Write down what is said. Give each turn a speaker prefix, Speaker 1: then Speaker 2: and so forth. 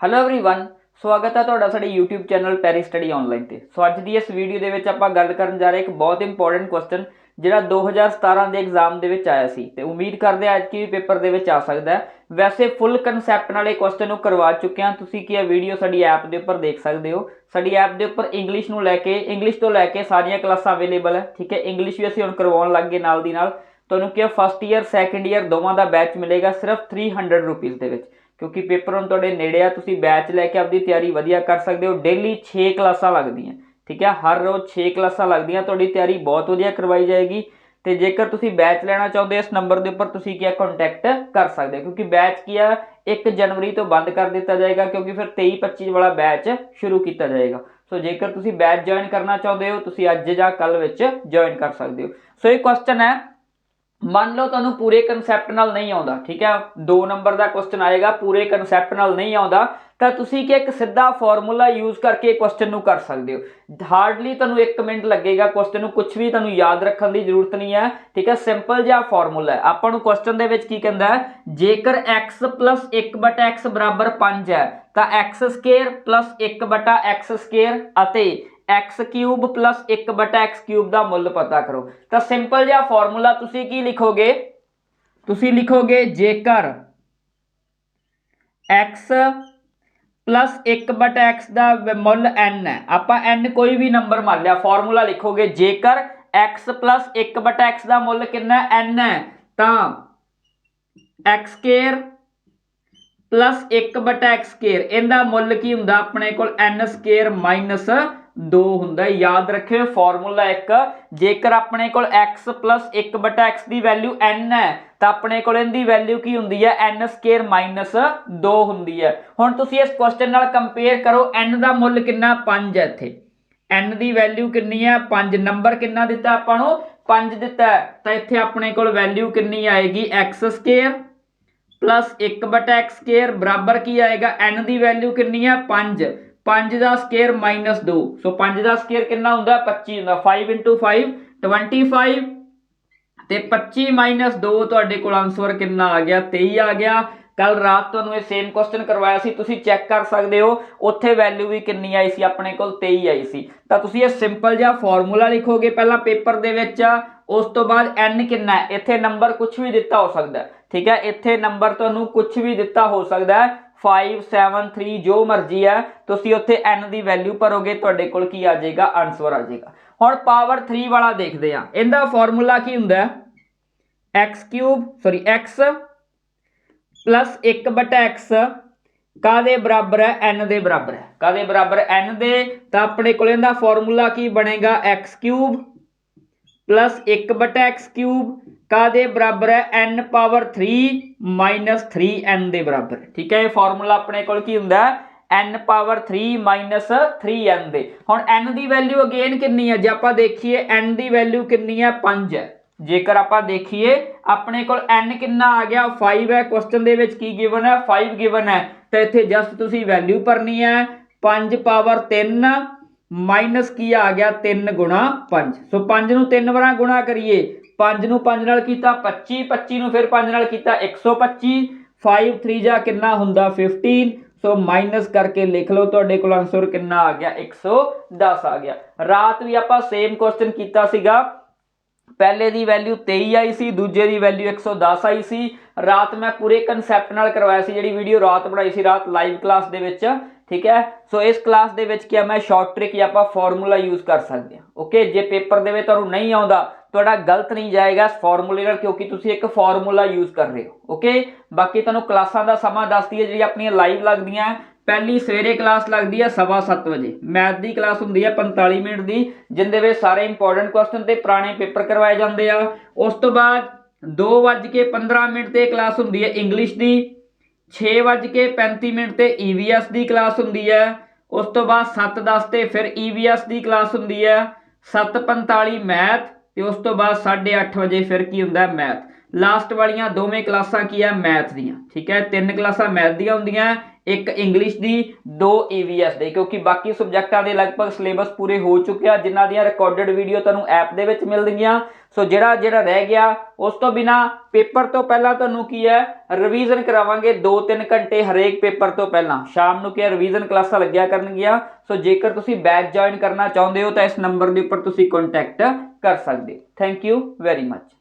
Speaker 1: Hello everyone ਸਵਾਗਤ ਹੈ ਤੁਹਾਡਾ ਸਾਡੇ YouTube ਚੈਨਲ ਪੈਰੀ ਸਟੱਡੀ ਆਨਲਾਈਨ ਤੇ ਸੋ ਅੱਜ ਦੀ ਇਸ ਵੀਡੀਓ ਦੇ ਵਿੱਚ ਆਪਾਂ ਗੱਲ ਕਰਨ ਜਾ ਰਹੇ ਇੱਕ ਬਹੁਤ ਇੰਪੋਰਟੈਂਟ ਕੁਐਸਚਨ ਜਿਹੜਾ 2017 ਦੇ ਐਗਜ਼ਾਮ ਦੇ ਵਿੱਚ ਆਇਆ ਸੀ ਤੇ ਉਮੀਦ ਕਰਦੇ ਹਾਂ ਅੱਜ ਕੀ ਪੇਪਰ ਦੇ ਵਿੱਚ ਆ ਸਕਦਾ ਹੈ ਵੈਸੇ ਫੁੱਲ ਕਨਸੈਪਟ ਨਾਲੇ ਕੁਐਸਚਨ ਨੂੰ ਕਰਵਾ ਚੁੱਕੇ ਹਾਂ ਤੁਸੀਂ ਕੀ ਇਹ ਵੀਡੀਓ ਸਾਡੀ ਐਪ ਦੇ ਉੱਪਰ ਦੇਖ ਸਕਦੇ ਹੋ ਸਾਡੀ ਐਪ ਦੇ ਉੱਪਰ ਇੰਗਲਿਸ਼ ਨੂੰ ਲੈ ਕੇ ਇੰਗਲਿਸ਼ ਤੋਂ ਲੈ ਕੇ ਸਾਰੀਆਂ ਕਲਾਸਾਂ ਅਵੇਲੇਬਲ ਹੈ ਠੀਕ ਹੈ ਇੰਗਲਿਸ਼ ਵੀ ਅਸੀਂ ਹੁਣ ਕਰਵਾਉਣ ਲੱਗ ਗਏ ਨਾਲ ਦੀ ਨਾਲ ਤੁਹਾਨੂੰ ਕੀ ਫਸਟ ਈਅਰ ਸੈਕੰਡ ਈਅਰ ਦੋਵਾਂ ਦਾ ਬੈਚ ਮਿਲੇਗਾ ਸਿਰਫ 300 ਰੁਪਏ ਦੇ ਵਿੱਚ ਕਿਉਂਕਿ ਪੇਪਰ ਹੁਣ ਤੁਹਾਡੇ ਨੇੜੇ ਆ, ਤੁਸੀਂ ਬੈਚ ਲੈ ਕੇ ਆਪਦੀ ਤਿਆਰੀ ਵਧੀਆ ਕਰ ਸਕਦੇ ਹੋ। ਡੇਲੀ 6 ਕਲਾਸਾਂ ਲੱਗਦੀਆਂ, ਠੀਕ ਹੈ ਹਰ ਰੋਜ਼ 6 ਕਲਾਸਾਂ ਲੱਗਦੀਆਂ, ਤੁਹਾਡੀ ਤਿਆਰੀ ਬਹੁਤ ਵਧੀਆ ਕਰਵਾਈ ਜਾਏਗੀ। ਤੇ ਜੇਕਰ ਤੁਸੀਂ ਬੈਚ ਲੈਣਾ ਚਾਹੁੰਦੇ ਹੋ, ਇਸ ਨੰਬਰ ਦੇ ਉੱਪਰ ਤੁਸੀਂ ਕੀ ਹੈ ਕੰਟੈਕਟ ਕਰ ਸਕਦੇ ਹੋ? ਕਿਉਂਕਿ ਬੈਚ ਕੀ ਆ 1 ਜਨਵਰੀ ਤੋਂ ਬੰਦ ਕਰ ਦਿੱਤਾ ਜਾਏਗਾ, ਕਿਉਂਕਿ ਫਿਰ 23 25 ਵਾਲਾ ਬੈਚ ਸ਼ੁਰੂ ਕੀਤਾ ਜਾਏਗਾ। ਸੋ ਜੇਕਰ ਤੁਸੀਂ ਬੈਚ ਜੁਆਇਨ ਕਰਨਾ ਚਾਹੁੰਦੇ ਹੋ, ਤੁਸੀਂ ਅੱਜ ਜਾਂ ਕੱਲ ਵਿੱਚ ਜੁਆਇਨ ਕਰ ਸਕਦੇ ਹੋ। ਸੋ ਇਹ ਕੁਐਸਚਨ ਹੈ ਮੰਨ ਲਓ ਤੁਹਾਨੂੰ ਪੂਰੇ ਕਨਸੈਪਟ ਨਾਲ ਨਹੀਂ ਆਉਂਦਾ, ਠੀਕ ਹੈ? 2 ਨੰਬਰ ਦਾ ਕੁਐਸਚਨ ਆਏਗਾ, ਪੂਰੇ ਕਨਸੈਪਟ ਨਾਲ ਨਹੀਂ ਆਉਂਦਾ, ਤਾਂ ਤੁਸੀਂ ਕਿ ਇੱਕ ਸਿੱਧਾ ਫਾਰਮੂਲਾ ਯੂਜ਼ ਕਰਕੇ ਕੁਐਸਚਨ ਨੂੰ ਕਰ ਸਕਦੇ ਹੋ। ਹਾਰਡਲੀ ਤੁਹਾਨੂੰ 1 ਮਿੰਟ ਲੱਗੇਗਾ ਕੁਐਸਚਨ ਨੂੰ ਕੁਝ ਵੀ ਤੁਹਾਨੂੰ ਯਾਦ ਰੱਖਣ ਦੀ ਜ਼ਰੂਰਤ ਨਹੀਂ ਹੈ, ਠੀਕ ਹੈ? ਸਿੰਪਲ ਜਿਹਾ ਫਾਰਮੂਲਾ ਹੈ। ਆਪਾਂ ਨੂੰ ਕੁਐਸਚਨ ਦੇ ਵਿੱਚ ਕੀ ਕਹਿੰਦਾ ਹੈ? ਜੇਕਰ x 1 x 5 ਹੈ, ਤਾਂ x ਸਕੁਅਰ 1 x ਸਕੁਅਰ ਅਤੇ x ਕਿਊਬ 1 x ਕਿਊਬ ਦਾ ਮੁੱਲ ਪਤਾ ਕਰੋ। ਤਾਂ ਸਿੰਪਲ ਜਿਹਾ ਫਾਰਮੂਲਾ ਤੁਸੀਂ ਕੀ ਲਿਖੋਗੇ? ਤੁਸੀਂ ਲਿਖੋਗੇ ਜੇਕਰ x 1 x ਦਾ ਮੁੱਲ n ਹੈ। ਆਪਾਂ n ਕੋਈ ਵੀ ਨੰਬਰ ਮੰਨ ਲਿਆ। ਫਾਰਮੂਲਾ ਲਿਖੋਗੇ ਜੇਕਰ x 1 x ਦਾ ਮੁੱਲ ਕਿੰਨਾ ਹੈ? n ਹੈ। ਤਾਂ x ਸਕੁਅਰ ਪਲੱਸ 1 ਬਟਾ x ਸਕੁਅਰ ਇਹਦਾ ਮੁੱਲ ਕੀ ਹੁੰਦਾ? ਆਪਣੇ ਕੋਲ n ਸਕੁਅਰ ਮਾਈਨਸ 2 ਹੁੰਦਾ ਹੈ। ਯਾਦ ਰੱਖਿਓ ਫਾਰਮੂਲਾ ਇੱਕ, ਜੇਕਰ ਆਪਣੇ ਕੋਲ x ਪਲੱਸ 1 ਬਟਾ x ਦੀ ਵੈਲਿਊ n ਹੈ, ਤਾਂ ਆਪਣੇ ਕੋਲ ਇਹਦੀ ਵੈਲਿਊ ਕੀ ਹੁੰਦੀ ਹੈ? n ਸਕੁਅਰ ਮਾਈਨਸ 2 ਹੁੰਦੀ ਹੈ। ਹੁਣ ਤੁਸੀਂ ਇਸ ਕੁਐਸਚਨ ਨਾਲ ਕੰਪੇਅਰ ਕਰੋ, n ਦਾ ਮੁੱਲ ਕਿੰਨਾ? 5 ਹੈ ਇੱਥੇ। n ਦੀ ਵੈਲਿਊ ਕਿੰਨੀ ਹੈ? 5 ਨੰਬਰ ਕਿੰਨਾ ਦਿੱਤਾ ਆਪਾਂ ਨੂੰ? 5 ਦਿੱਤਾ ਤਾਂ ਇੱਥੇ ਆਪਣੇ ਕੋਲ ਵੈਲਿਊ ਕਿੰਨੀ ਆਏਗੀ? x ਸਕੁਅਰ ਪਲੱਸ 1 ਬਟਾ x ਸਕੁਅਰ ਬਰਾਬਰ ਕੀ ਆਏਗਾ? n ਦੀ ਵੈਲਿਊ ਕਿੰਨੀ ਆ 5 5 ਦਾ ਸਕੁਅਰ ਮਾਈਨਸ 2 ਸੋ 5 ਦਾ ਸਕੁਅਰ ਕਿੰਨਾ ਹੁੰਦਾ? 25 ਹੁੰਦਾ। 5 5 25 ਤੇ 25 ਮਾਈਨਸ 2 ਤੁਹਾਡੇ ਕੋਲ ਆਨਸਰ ਕਿੰਨਾ ਆ ਗਿਆ? 23 ਆ ਗਿਆ। ਕੱਲ ਰਾਤ ਤੁਹਾਨੂੰ ਇਹ ਸੇਮ ਕੁਐਸਚਨ ਕਰਵਾਇਆ ਸੀ। ਤੁਸੀਂ ਚੈੱਕ ਕਰ ਸਕਦੇ ਹੋ। ਉੱਥੇ ਵੈਲਿਊ ਵੀ ਕਿੰਨੀ ਆਈ ਸੀ? ਆਪਣੇ ਕੋਲ 23 ਆਈ ਸੀ। ਤਾਂ ਤੁਸੀਂ ਇਹ ਸਿੰਪਲ ਜਿਹਾ ਫਾਰਮੂਲਾ ਲਿਖੋਗੇ ਪਹਿਲਾਂ ਪੇਪਰ ਦੇ ਵਿੱਚ। ਉਸ ਤੋਂ ਬਾਅਦ n ਕਿੰਨਾ ਇੱਥੇ ਨੰਬਰ ਕੁਝ ਵੀ ਦਿੱਤਾ ਹੋ ਸਕਦਾ ਠੀਕ ਹੈ? ਇੱਥੇ ਨੰਬਰ ਤੁਹਾਨੂੰ ਕੁਝ ਵੀ ਦਿੱਤਾ ਹੋ ਸਕਦਾ ਹੈ 5 7 3 ਜੋ ਮਰਜ਼ੀ ਹੈ, ਤੁਸੀਂ ਉੱਥੇ n ਦੀ ਵੈਲਿਊ ਭਰੋਗੇ, ਤੁਹਾਡੇ ਕੋਲ ਕੀ ਆ ਜਾਏਗਾ? ਆਨਸਰ ਆ ਜਾਏਗਾ। ਹੁਣ ਪਾਵਰ 3 ਵਾਲਾ ਦੇਖਦੇ ਆ ਇਹਦਾ ਫਾਰਮੂਲਾ ਕੀ ਹੁੰਦਾ ਹੈ? X cube sorry x plus 1 ਬਟਾ x ਕਾਦੇ ਬਰਾਬਰ ਹੈ? N ਦੇ ਬਰਾਬਰ ਹੈ। ਕਾਦੇ ਬਰਾਬਰ n ਦੇ। ਤਾਂ ਆਪਣੇ ਕੋਲ ਇਹਦਾ ਫਾਰਮੂਲਾ ਕੀ ਬਣੇਗਾ? X ਕਿਊਬ ਪਲੱਸ 1 ਬਟਾ x ਕਿਊਬ ਕਾਦੇ ਬਰਾਬਰ ਹੈ? n ਪਾਵਰ 3 ਮਾਈਨਸ 3n ਦੇ ਬਰਾਬਰ। ਠੀਕ ਹੈ, ਇਹ ਫਾਰਮੂਲਾ ਆਪਣੇ ਕੋਲ ਕੀ ਹੁੰਦਾ? ਹੈ n ਪਾਵਰ 3 ਮਾਈਨਸ 3n ਦੇ। ਹੁਣ n ਦੀ ਵੈਲਿਊ ਅਗੇਨ ਕਿੰਨੀ ਹੈ? ਜੇ ਆਪਾਂ ਦੇਖੀਏ n ਦੀ ਵੈਲਿਊ ਕਿੰਨੀ ਹੈ? 5 ਹੈ। ਜੇਕਰ ਆਪਾਂ ਦੇਖੀਏ, ਆਪਣੇ ਕੋਲ n ਕਿੰਨਾ ਆ ਗਿਆ? 5 ਹੈ। ਕੁਐਸਚਨ ਦੇ ਵਿੱਚ ਕੀ ਗਿਵਨ ਹੈ? 5 ਗਿਵਨ ਹੈ। ਤਾਂ ਇੱਥੇ ਜਸਟ ਤੁਸੀਂ ਵੈਲਿਊ ਭਰਨੀ ਹੈ। 5 ਪਾਵਰ 3 ਮਾਈਨਸ ਕੀ ਆ ਗਿਆ? 3 ਗੁਣਾ 5 ਸੋ 5 ਨੂੰ 3 ਵਾਰਾਂ ਗੁਣਾ ਕਰੀਏ। 5 ਨੂੰ 5 ਨਾਲ ਕੀਤਾ 25 25 ਨੂੰ ਫਿਰ 5 ਨਾਲ ਕੀਤਾ 125 5 3 ਜਾ ਕਿੰਨਾ ਹੁੰਦਾ? 15 ਸੋ ਮਾਈਨਸ ਕਰਕੇ ਲਿਖ ਲਓ, ਤੁਹਾਡੇ ਕੋਲ ਆਨਸਰ ਕਿੰਨਾ ਆ ਗਿਆ? 110 ਆ ਗਿਆ। ਰਾਤ ਵੀ ਆਪਾਂ ਸੇਮ ਕੁਐਸਚਨ ਕੀਤਾ ਸੀਗਾ। ਪਹਿਲੇ ਦੀ ਵੈਲਿਊ 23 ਆਈ ਸੀ, ਦੂਜੇ ਦੀ ਵੈਲਿਊ 110 ਆਈ ਸੀ। ਰਾਤ ਮੈਂ ਪੂਰੇ ਕਨਸੈਪਟ ਨਾਲ ਕਰਵਾਇਆ ਸੀ, ਜਿਹੜੀ ਵੀਡੀਓ ਰਾਤ ਬਣਾਈ ਸੀ, ਰਾਤ ਲਾਈਵ ਕਲਾਸ ਦੇ ਵਿੱਚ। ਠੀਕ ਹੈ? ਸੋ ਇਸ ਕਲਾਸ ਦੇ ਵਿੱਚ ਕੀ ਮੈਂ ਸ਼ਾਰਟ ਟ੍ਰਿਕ ਜਾਂ ਆਪਾਂ ਫਾਰਮੂਲਾ ਯੂਜ਼ ਕਰ ਸਕਦੇ ਹਾਂ। ਓਕੇ ਜੇ ਪੇਪਰ ਦੇ ਵਿੱਚ ਤੁਹਾਨੂੰ ਨਹੀਂ ਆਉਂਦਾ, ਤੁਹਾਡਾ ਗਲਤ ਨਹੀਂ ਜਾਏਗਾ ਇਸ ਫਾਰਮੂਲੇ ਨਾਲ, ਕਿਉਂਕਿ ਤੁਸੀਂ ਇੱਕ ਫਾਰਮੂਲਾ ਯੂਜ਼ ਕਰ ਰਹੇ ਹੋ। ਓਕੇ ਬਾਕੀ ਤੁਹਾਨੂੰ ਕਲਾਸਾਂ ਦਾ ਸਮਾਂ ਦੱਸਦੀ ਹੈ ਜਿਹੜੀ ਆਪਣੀਆਂ ਲਾਈਵ ਲੱਗਦੀਆਂ ਪਹਿਲੀ ਸਵੇਰੇ ਕਲਾਸ ਲੱਗਦੀ ਹੈ 7:30 ਵਜੇ। ਮੈਥ ਦੀ ਕਲਾਸ ਹੁੰਦੀ ਹੈ 45 ਮਿੰਟ ਦੀ, ਜਿੰਦੇ ਵਿੱਚ ਸਾਰੇ ਇੰਪੋਰਟੈਂਟ ਕੁਐਸਚਨ ਤੇ ਪੁਰਾਣੇ ਪੇਪਰ ਕਰਵਾਏ ਜਾਂਦੇ ਆ। ਉਸ ਤੋਂ ਬਾਅਦ 2:15 ਮਿੰਟ ਤੇ ਕਲਾਸ ਹੁੰਦੀ ਹੈ ਇੰਗਲਿਸ਼ ਦੀ। 6:35 ਮਿੰਟ ਤੇ EVS ਦੀ ਕਲਾਸ ਹੁੰਦੀ ਹੈ। ਉਸ ਤੋਂ ਬਾਅਦ 7:10 ਤੇ ਫਿਰ EVS ਦੀ ਕਲਾਸ ਹੁੰਦੀ ਹੈ। 7:45 ਮੈਥ ਤੇ ਉਸ ਤੋਂ ਬਾਅਦ 8:30 ਵਜੇ ਫਿਰ ਕੀ ਹੁੰਦਾ ਮੈਥ। ਲਾਸਟ ਵਾਲੀਆਂ ਦੋਵੇਂ ਕਲਾਸਾਂ ਕੀ ਹੈ ਮੈਥ ਦੀਆਂ, ਠੀਕ ਹੈ? ਤਿੰਨ ਕਲਾਸਾਂ ਮੈਥ ਦੀਆਂ ਹੁੰਦੀਆਂ, ਇੱਕ ਇੰਗਲਿਸ਼ ਦੀ, ਦੋ ਈਵੀਐਸ ਦੇ, ਕਿਉਂਕਿ ਬਾਕੀ ਸਬਜੈਕਟਾਂ ਦੇ ਲਗਭਗ ਸਿਲੇਬਸ ਪੂਰੇ ਹੋ ਚੁੱਕਿਆ ਜਿਨ੍ਹਾਂ ਦੀਆਂ ਰਿਕਾਰਡਡ ਵੀਡੀਓ ਤੁਹਾਨੂੰ ਐਪ ਦੇ ਵਿੱਚ ਮਿਲਣਗੀਆਂ ਸੋ ਜਿਹੜਾ ਜਿਹੜਾ ਰਹਿ ਗਿਆ, ਉਸ ਤੋਂ ਬਿਨਾ ਪੇਪਰ ਤੋਂ ਪਹਿਲਾਂ ਤੁਹਾਨੂੰ ਕੀ ਹੈ? ਰਿਵੀਜ਼ਨ ਕਰਾਵਾਂਗੇ 2-3 ਘੰਟੇ ਹਰੇਕ ਪੇਪਰ ਤੋਂ ਪਹਿਲਾਂ। ਸ਼ਾਮ ਨੂੰ ਕੀ ਹੈ? ਰਿਵੀਜ਼ਨ ਕਲਾਸਾਂ ਲੱਗਿਆ ਕਰਨਗੀਆਂ। ਸੋ ਜੇਕਰ ਤੁਸੀਂ ਬੈਚ ਜੁਆਇਨ ਕਰਨਾ ਚਾਹੁੰਦੇ ਹੋ, ਤਾਂ ਇਸ ਨੰਬਰ ਦੇ ਉੱਪਰ ਤੁਸੀਂ ਕੰਟੈਕਟ ਕਰ ਸਕਦੇ ਥੈਂਕ ਯੂ ਵੈਰੀ ਮੱਚ